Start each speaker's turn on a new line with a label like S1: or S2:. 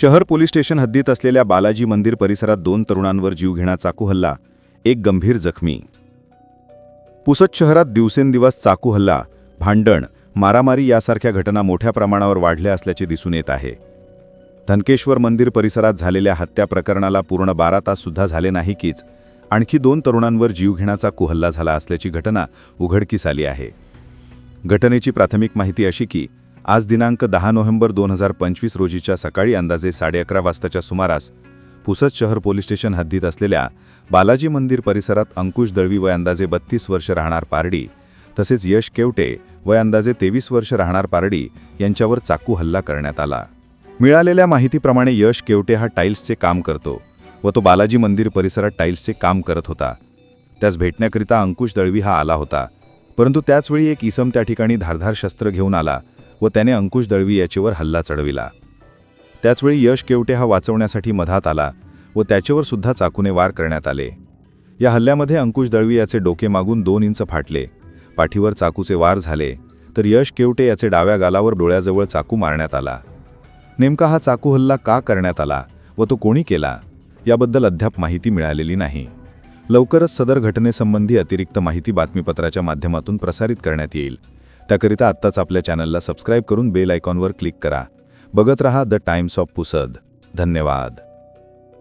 S1: शहर police station हद्दीत असलेल्या बालाजी मंदिर परिसरात दोन तरुणांवर जीवघेणा चाकू हल्ला एक गंभीर जखमी. पुसद शहरात दिवसेंदिवस चाकू हल्ला भांडण मारामारी यासारख्या घटना मोठ्या प्रमाणावर वाढल्या असल्याचे दिसून येत आहे. धनकेश्वर मंदिर परिसरात झालेल्या हत्या प्रकरणाला पूर्ण बारा तास सुद्धा झाले नाही कीच आणखी दोन तरुणांवर जीवघेणाचा कुहल्ला झाला असल्याची घटना उघडकीस आली आहे. घटनेची प्राथमिक माहिती अशी की आज दिनांक दहा नोव्हेंबर दोन हजार पंचवीस रोजीच्या सकाळी अंदाजे साडे अकरा वाजताच्या सुमारास पुसद शहर पोलीस स्टेशन हद्दीत असलेल्या बालाजी मंदिर परिसरात अंकुश दळवी वय अंदाजे बत्तीस वर्ष राहणार पारडी तसेच यश केवटे वय अंदाजे तेवीस वर्ष राहणार पारडी यांच्यावर चाकू हल्ला करण्यात आला. मिळालेल्या माहितीप्रमाणे यश केवटे हा टाईल्सचे काम करतो व तो बालाजी मंदिर परिसरात टाईल्सचे काम करत होता. त्यास भेटण्याकरिता अंकुश दळवी हा आला होता. परंतु त्याचवेळी एक इसम त्या ठिकाणी धारधार शस्त्र घेऊन आला व त्याने अंकुश दळवी याचेवर हल्ला चढविला. त्याचवेळी यश केवटे हा वाचवण्यासाठी मधात आला व त्याच्यावर सुद्धा चाकूने वार करण्यात आले. या हल्ल्यामध्ये अंकुश दळवी याचे डोके मागून दोन इंच फाटले. पाठीवर चाकूचे वार झाले तर यश केवटे याचे डाव्या गालावर डोळ्याजवळ चाकू मारण्यात आला. नेमका हा चाकू हल्ला का करण्यात आला व तो कोणी केला याबद्दल अद्याप माहिती मिळालेली नाही. लवकरच सदर घटनेसंबंधी अतिरिक्त माहिती बातमीपत्राच्या माध्यमातून प्रसारित करण्यात येईल. त्याकरिता आत्ताच आपल्या चॅनलला सबस्क्राईब करून बेल आयकॉनवर क्लिक करा. बघत रहा द टाइम्स ऑफ पुसद. धन्यवाद.